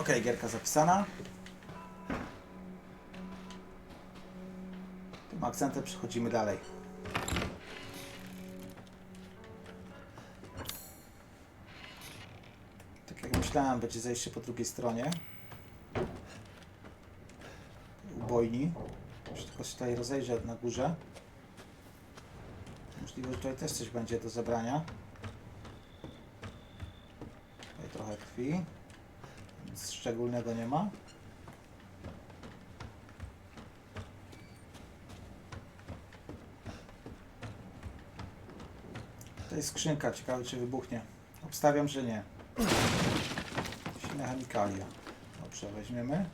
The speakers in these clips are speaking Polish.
Ok, gierka zapisana. Tym akcentem przechodzimy dalej. Tak jak myślałem, będzie zejście po drugiej stronie. Ubojni. Już tylko się tutaj rozejrzę na górze. Możliwe, że tutaj też coś będzie do zebrania. Tutaj trochę krwi. Szczególnego nie ma. To jest skrzynka, ciekawe czy wybuchnie. Obstawiam, że nie. Silne chemikalia. Dobrze, weźmiemy.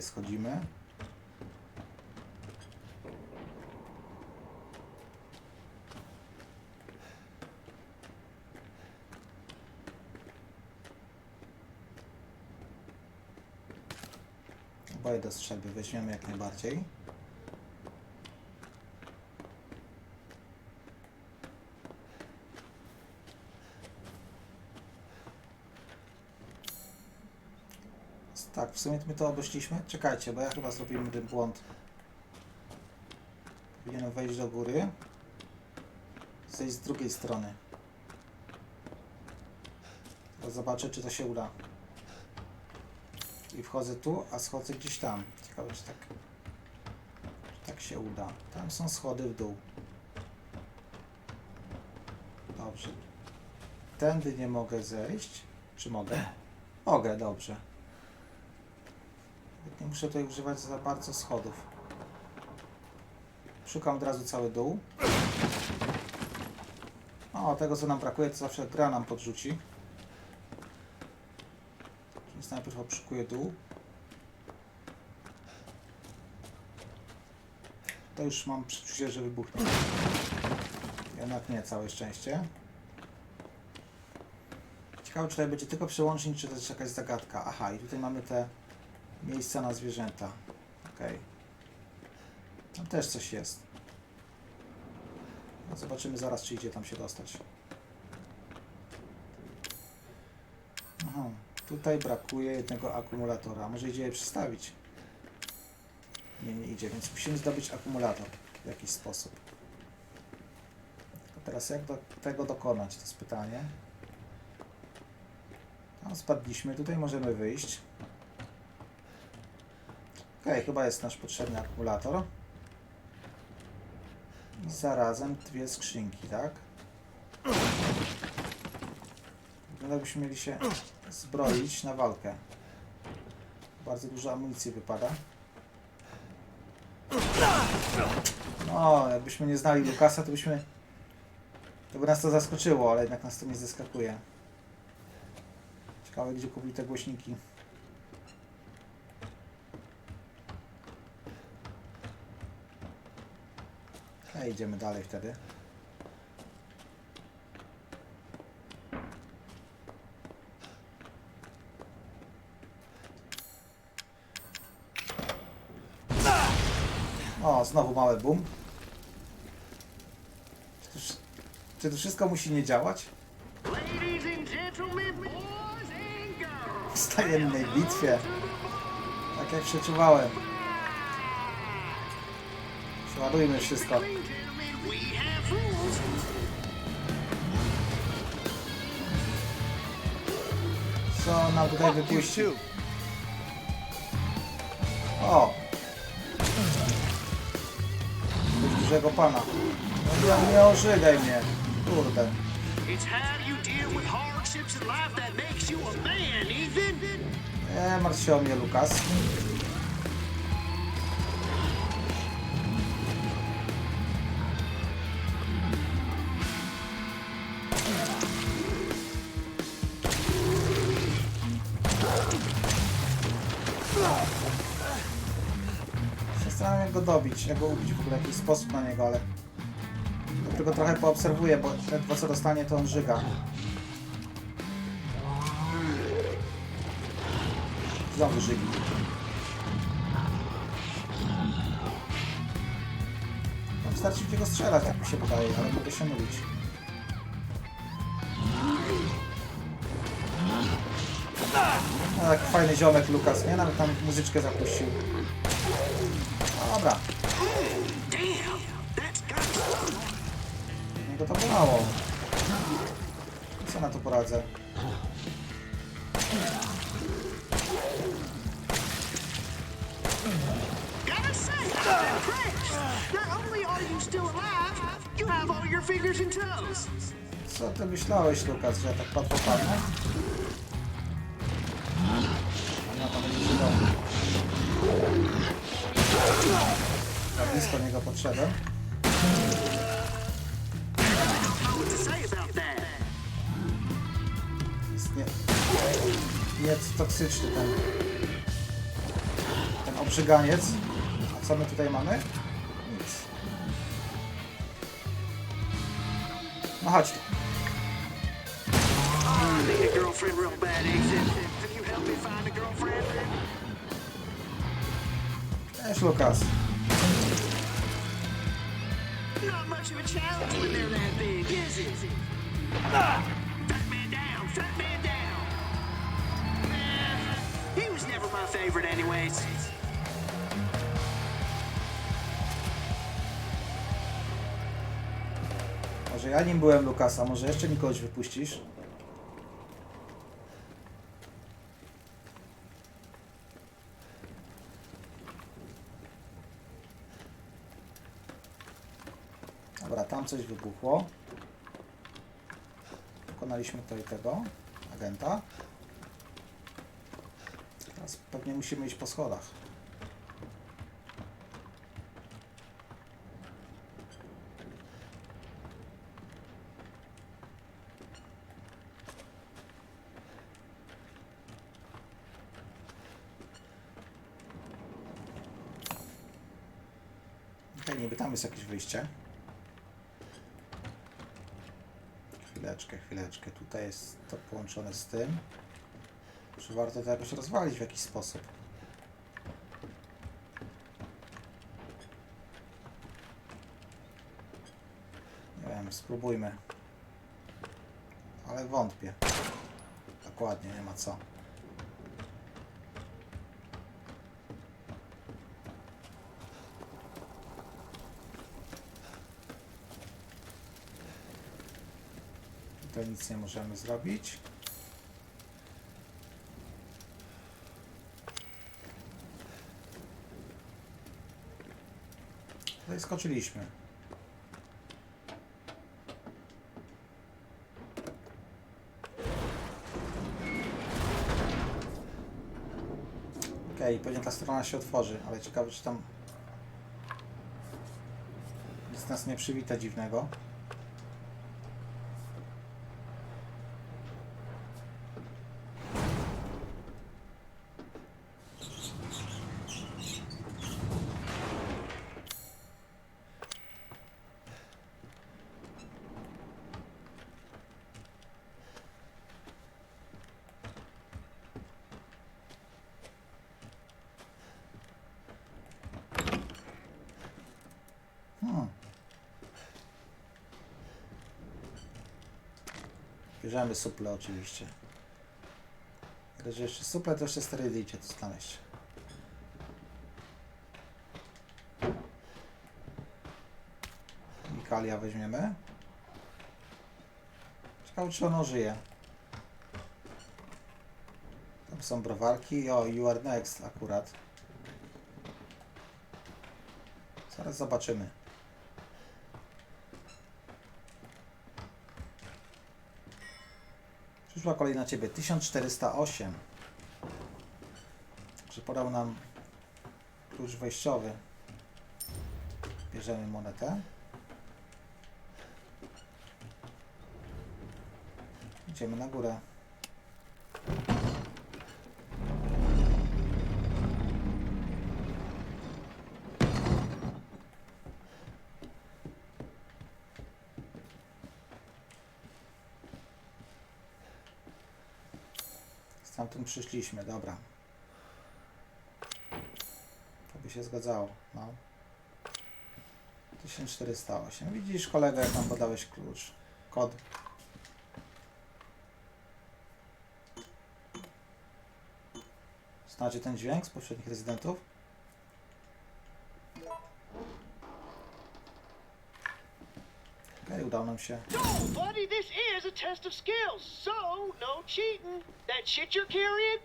Okej, schodzimy. Oboje do strzelby weźmiemy jak najbardziej. Tak, w sumie my to obeszliśmy. Czekajcie, bo ja chyba zrobimy ten błąd. Powinienem wejść do góry. Zejść z drugiej strony. Zobaczę, czy to się uda. I wchodzę tu, a schodzę gdzieś tam. Ciekawe, czy tak, czy tak się uda. Tam są schody w dół. Dobrze. Tędy nie mogę zejść. Czy mogę? Mogę, dobrze. Nie muszę tutaj używać za bardzo schodów. Szukam od razu cały dół. O, tego co nam brakuje, to zawsze gra nam podrzuci. Więc najpierw obszukuję dół. To już mam przeczucie, że wybuchnie. Jednak nie, całe szczęście. Ciekawe, czy tutaj będzie tylko przełącznik, czy jest jakaś zagadka. Aha, i tutaj mamy te miejsca na zwierzęta. Okej. Tam też coś jest. No zobaczymy zaraz, czy idzie tam się dostać. Aha, tutaj brakuje jednego akumulatora. Może idzie je przestawić? Nie, nie idzie, więc musimy zdobyć akumulator w jakiś sposób. Teraz jak do tego dokonać? To jest pytanie. Tam spadliśmy, tutaj możemy wyjść. Chyba jest nasz potrzebny akumulator. I zarazem dwie skrzynki, tak? Wygląda jakbyśmy mieli się zbroić na walkę. Bardzo dużo amunicji wypada. No, jakbyśmy nie znali Lukasa, to byśmy... To by nas to zaskoczyło, ale jednak nas to nie zaskakuje. Ciekawe, gdzie kupili te głośniki. A idziemy dalej wtedy. O, znowu mały boom. Czy czy to wszystko musi nie działać? W stajennej bitwie. Tak jak przeczuwałem. Przeładujmy wszystko. Co nam tutaj wypuścił? O! Coś dużego pana. No nie, nie ożygaj mnie. Kurde. Nie martw się o mnie, Lukas. można go dobić, jak go ubić w ogóle, jakiś sposób na niego, ale... Tylko trochę poobserwuję, bo ledwo co dostanie, to on żyga. Znowu żygi. No, wystarczy w niego strzelać, tak mi się wydaje, ale mogę się mylić. No, tak fajny ziomek Lukas, nie? Nawet tam muzyczkę zapuścił. Dobra, that's got niego to bolało. Co na to poradzę? Co ty myślałeś, Lukas, że ja tak padnę? A Za blisko niego podszedłem. Jest nie... Jest toksyczny ten... Ten obrzyganiec. A co my tutaj mamy? Nic. No chodź tu. I need a girlfriend real bad, Ethan. Can you help me find a girlfriend? Cześć, Lukas. Not much of a challenge when they're that big, is it? Fat man down, fat man down. Eh, he was never my favorite anyways. Może ja nim byłem, Lukasa. Może jeszcze mi kogoś wypuścisz? Dobra, tam coś wybuchło. Pokonaliśmy tutaj tego agenta. Teraz pewnie musimy iść po schodach. Okej, niby tam jest jakieś wyjście. Chwileczkę, chwileczkę. Tutaj jest to połączone z tym. Czy warto to jakoś rozwalić w jakiś sposób? Nie wiem, spróbujmy. Ale wątpię. Dokładnie, nie ma co. Tutaj nic nie możemy zrobić. Tutaj skoczyliśmy. Okej, pewnie ta strona się otworzy, ale ciekawe czy tam nic nas nie przywita dziwnego. Bierzemy suple oczywiście. Ale że jeszcze suple, to jeszcze sterydy idzie tu znaleźć. Mikalia weźmiemy. Ciekawe czy ono żyje. Tam są browarki. O, you are next akurat. Zaraz zobaczymy. Przyszła kolej na Ciebie. 1408. Że podał nam klucz wejściowy. Bierzemy monetę. Idziemy na górę. Stamtąd przyszliśmy, dobra. To by się zgadzało, no. 1408. Widzisz kolega, jak tam podałeś klucz. Kod. Znacie ten dźwięk z poprzednich rezydentów? Udało nam się. Buddy, this is a test of skills, so no cheating. That shit you're carrying,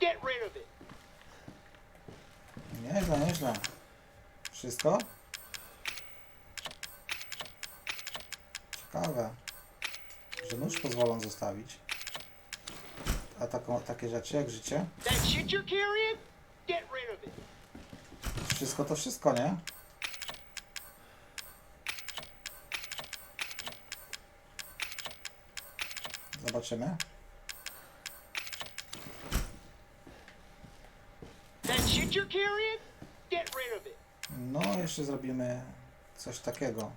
get rid of it. Nieźle, nieźle. Wszystko? Ciekawe. Że nóż pozwolą zostawić. A taką, takie rzeczy jak życie? That shit you're carrying, get rid of it. Wszystko to wszystko, nie? Zobaczymy. That shit you're carrying, get rid of it. No, jeszcze zrobimy coś takiego.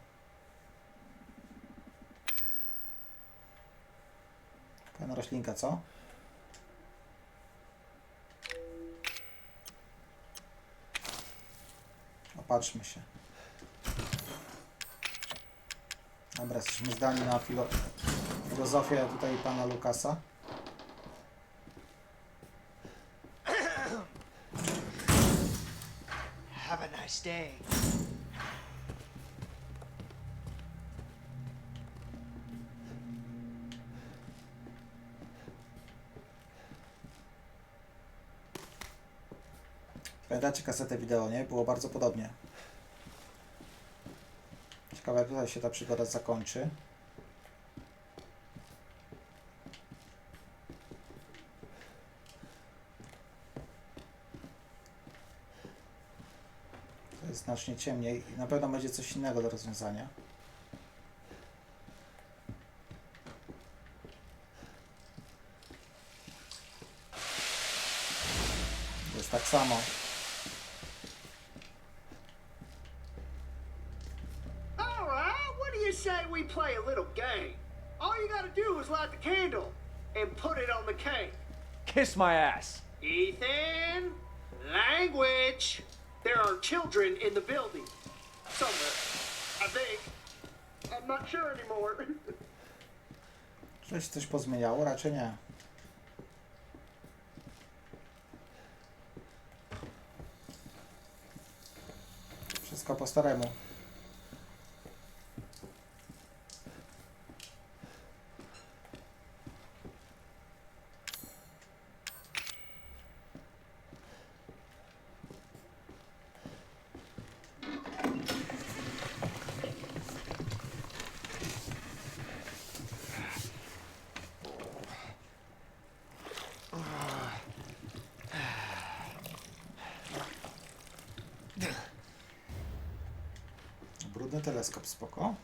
Fajna roślinka, co? Opatrzmy się. Dobra, jesteśmy zdani na filo filozofię tutaj pana Lukasa. Have a nice day. Pamiętacie kasetę wideo, nie? Było bardzo podobnie. Ciekawe jak tutaj się ta przygoda zakończy. Znacznie ciemniej i na pewno będzie coś innego do rozwiązania. Jest tak samo. All right, what do you say we play a little game? All you gotta do is light the candle and put it on the cake. Kiss my ass. Ethan, language. There are children in the building. Somewhere. I think. I'm not sure anymore. Się coś pozmieniało? Raczej nie. Wszystko po staremu. Brudny teleskop, spoko.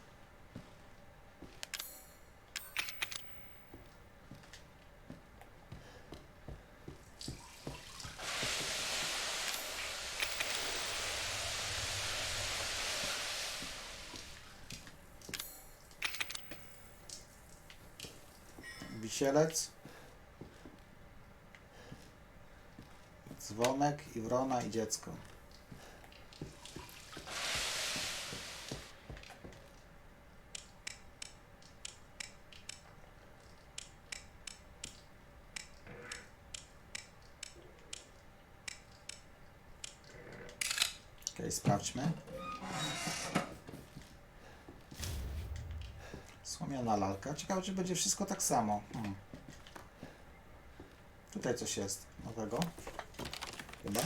Wisielec. Dzwonek, i wrona i dziecko. Okej, sprawdźmy. Słomiana lalka. Ciekawe, czy będzie wszystko tak samo. Hmm. Tutaj coś jest nowego. Chyba.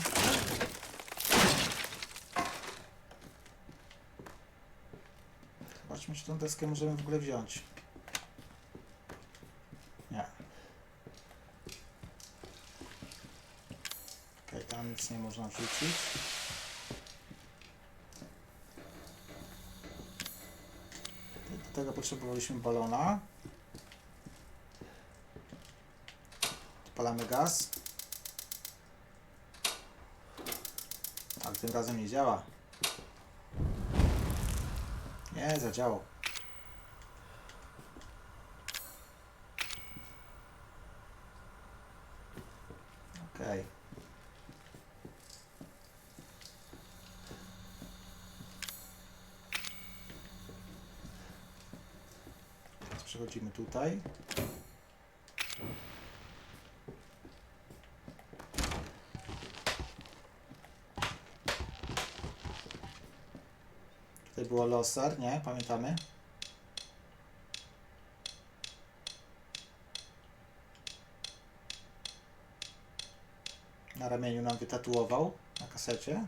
Zobaczmy, czy tą deskę możemy w ogóle wziąć. Nie. Okej, tam nic nie można wrzucić. Do tego potrzebowaliśmy balona. Odpalamy gaz. Ale tym razem nie działa. Nie, zadziałał. Okej. Przechodzimy tutaj. Tutaj było losar, nie? Pamiętamy? Na ramieniu nam wytatuował na kasecie.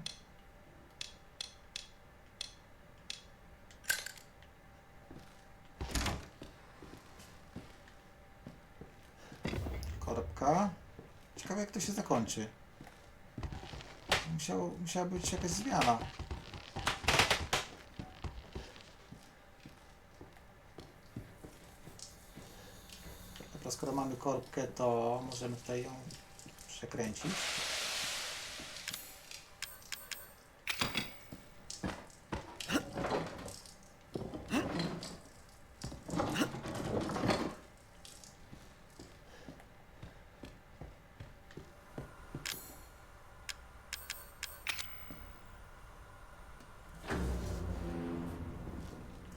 Ciekawe jak to się zakończy. Musiało, musiała być jakaś zmiana. Dobra, skoro mamy korbkę, to możemy tutaj ją przekręcić.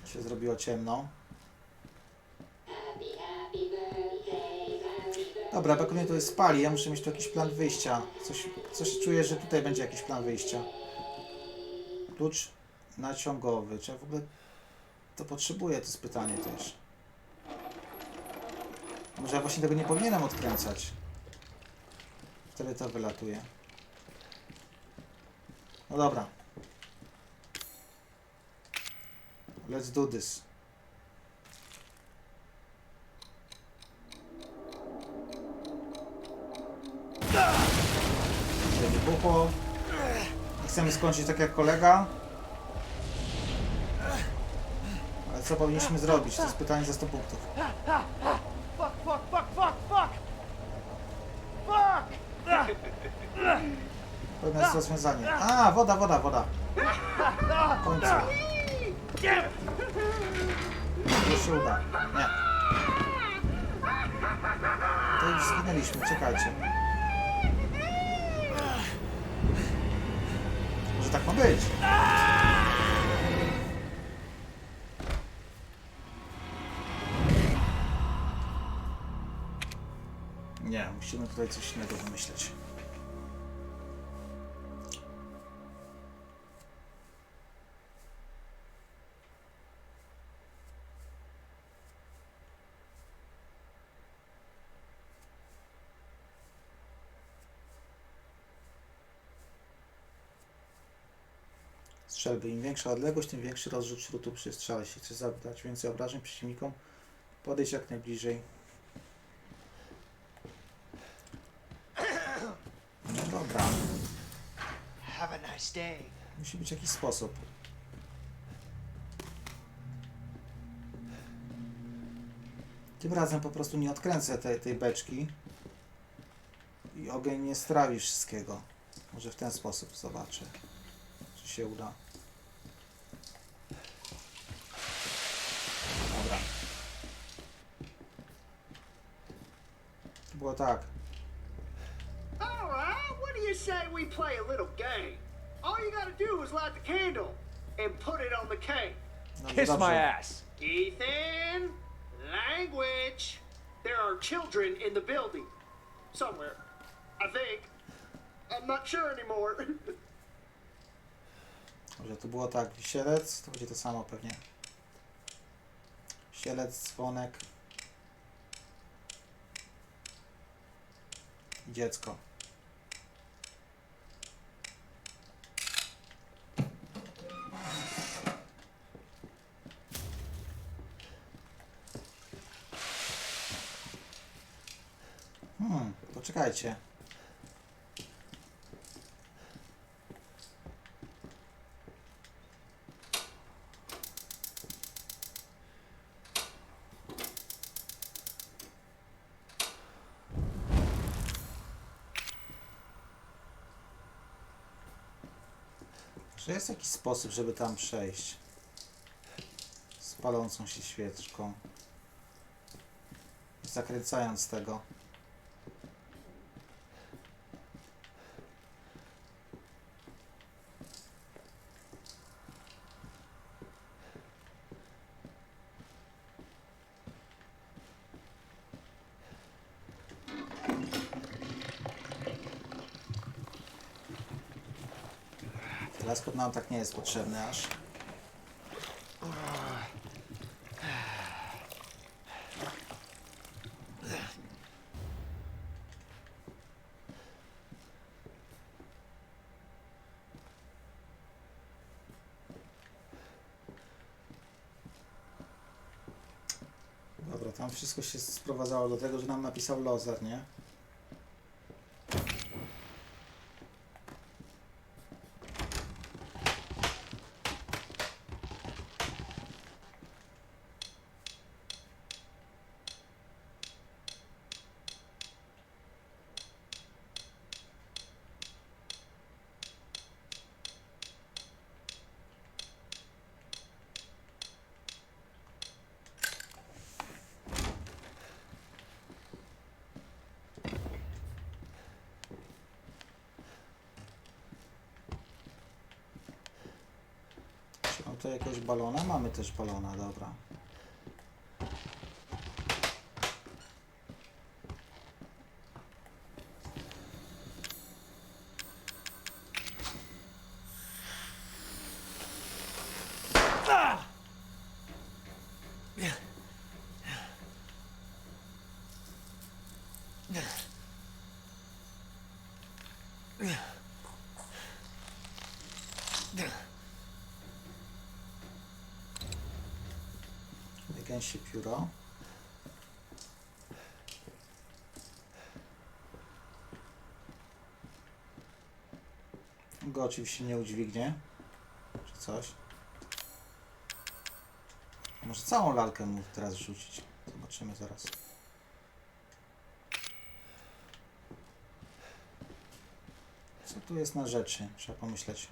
się zrobiło ciemno. Dobra, brak mnie to jest spali. Ja muszę mieć tu jakiś plan wyjścia. Coś, coś czuję, że tutaj będzie jakiś plan wyjścia. Klucz naciągowy. Czy ja w ogóle to potrzebuję? To jest pytanie też. Może ja właśnie tego nie powinienem odkręcać. Wtedy to wylatuje. No dobra. Let's do this. Się wybuchło. Chcemy skończyć tak jak kolega. Ale co powinniśmy zrobić? To jest pytanie za 100 punktów. Fuck, fuck, fuck, fuck, fuck! Fuck! Pewne jest rozwiązanie. A, woda, woda, woda. W końcu. Się uda. Nie. To już zginęliśmy, czekajcie. Może tak ma być. Nie, musimy tutaj coś innego wymyśleć. Strzelby. Im większa odległość, tym większy rozrzut śrutu przy strzale. Jeśli chcesz zadać więcej obrażeń przeciwnikom, podejdź jak najbliżej. No dobra, Have a nice day. musi być jakiś sposób. Tym razem po prostu nie odkręcę tej, tej beczki i ogień nie strawi wszystkiego. Może w ten sposób zobaczę, czy się uda. Dobra. To było tak. All right, what do you say we play a little game? All you gotta do is light the candle and put it on the cane. Dobrze, Kiss dobrze. my ass. Ethan, language. There are children in the building. Somewhere. I think. I'm not sure anymore. Może to było tak, wisielec, to będzie to samo pewnie. Wisielec, dzwonek. Dziecko. Hmm, poczekajcie. Jest jakiś sposób, żeby tam przejść? Z palącą się świeczką. Zakręcając tego. Teleskop nam tak nie jest potrzebny aż. Dobra, tam wszystko się sprowadzało do tego, że nam napisał Lozer, nie? Czy mam tu jakiegoś balona? Mamy też balona, dobra. Gęsie pióro. Go oczywiście nie udźwignie. Czy coś. Może całą lalkę mu teraz rzucić. Zobaczymy zaraz. Co tu jest na rzeczy? Trzeba pomyśleć.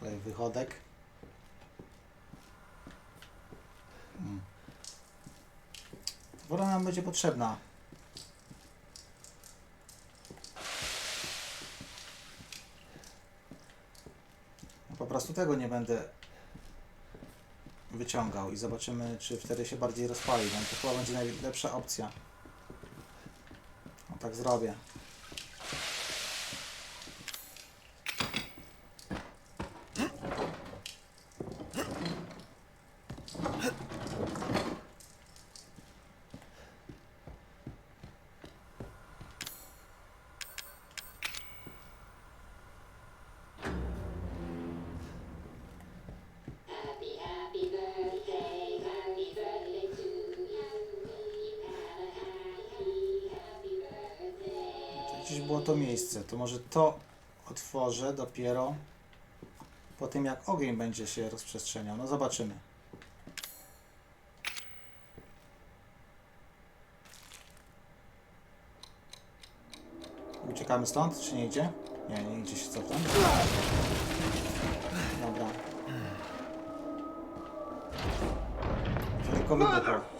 Wychodek. Hmm. Woda nam będzie potrzebna. Po prostu tego nie będę wyciągał i zobaczymy, czy wtedy się bardziej rozpali. No, to chyba będzie najlepsza opcja. No tak zrobię. To miejsce. To może to otworzę dopiero po tym, jak ogień będzie się rozprzestrzeniał. No zobaczymy. Uciekamy stąd, czy nie idzie? Nie, nie idzie się cofnąć. Dobra. Tylko wybuchło.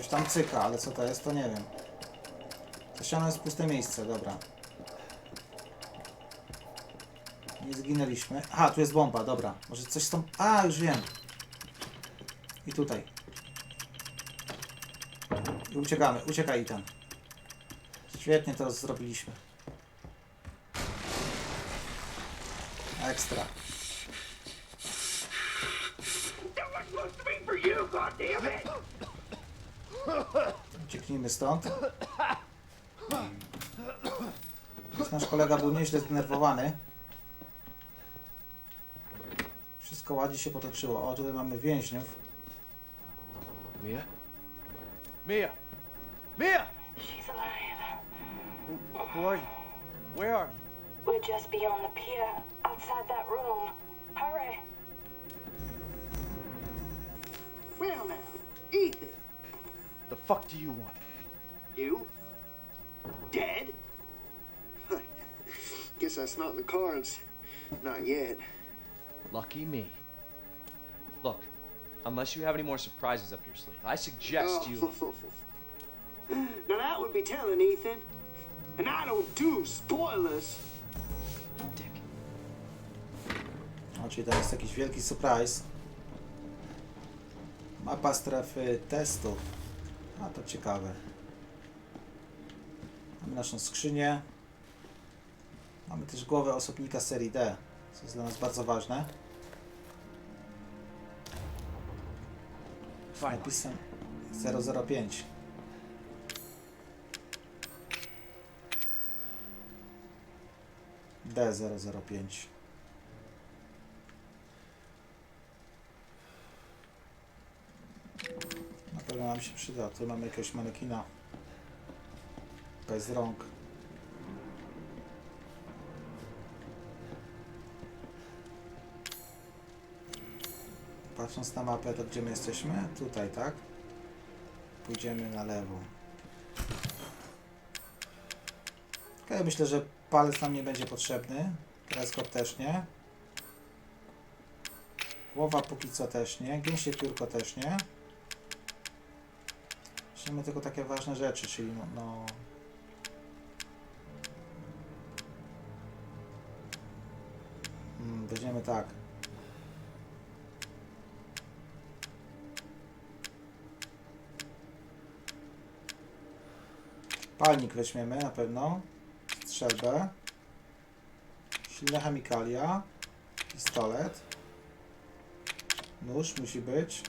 Coś tam cyka, ale co to jest, to nie wiem. To ściana jest puste miejsce, dobra. Nie zginęliśmy. Aha, tu jest bomba, dobra. Może coś tą... A, już wiem. I tutaj. I uciekamy, uciekaj tam. Świetnie to zrobiliśmy. Ekstra. That was supposed to be for you, goddammit! Ucieknijmy stąd. Nasz kolega był nieźle zdenerwowany. Wszystko ładnie się potoczyło. O, tutaj mamy więźniów. Mia? Mia! Mia! She's alive. Who, who are you? Where are you? We're just beyond the pier, outside that room. Hurry. Well now, Ethan, The fuck do you want? You? Dead? Guess that's not in the cards. Not yet. Lucky me. Look, unless you have any more surprises up your sleeve, I suggest you. Oh. now that would be telling, Ethan. And I don't do spoilers. Dick. O, czyli to jest jakiś wielki surprise. Mapa strefy testu. A to ciekawe. Mamy naszą skrzynię. Mamy też głowę osobnika serii D, co jest dla nas bardzo ważne. Napisem 005. D005. Na pewno nam się przyda. Tu mamy jakiegoś manekina. Bez rąk. Patrząc na mapę, to gdzie my jesteśmy? Tutaj, tak? Pójdziemy na lewo. Okej, myślę, że palec nam nie będzie potrzebny. Teleskop też nie. Głowa póki co też nie. Gęsie piórko też nie. Weźmiemy tylko takie ważne rzeczy, czyli no... no hmm, weźmiemy tak. Palnik weźmiemy na pewno. Strzelbę. Silne chemikalia. Pistolet. Nóż musi być.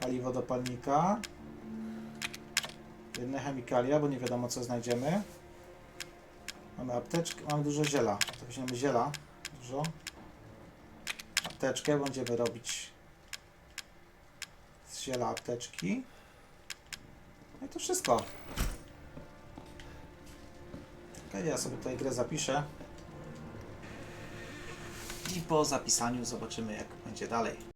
Paliwo do palnika. Jedne chemikalia, bo nie wiadomo co znajdziemy. Mamy apteczkę, mamy dużo ziela. To weźmiemy ziela. Dużo. Apteczkę będziemy robić z ziela apteczki. No i to wszystko. Ok, ja sobie tutaj grę zapiszę. I po zapisaniu zobaczymy jak będzie dalej.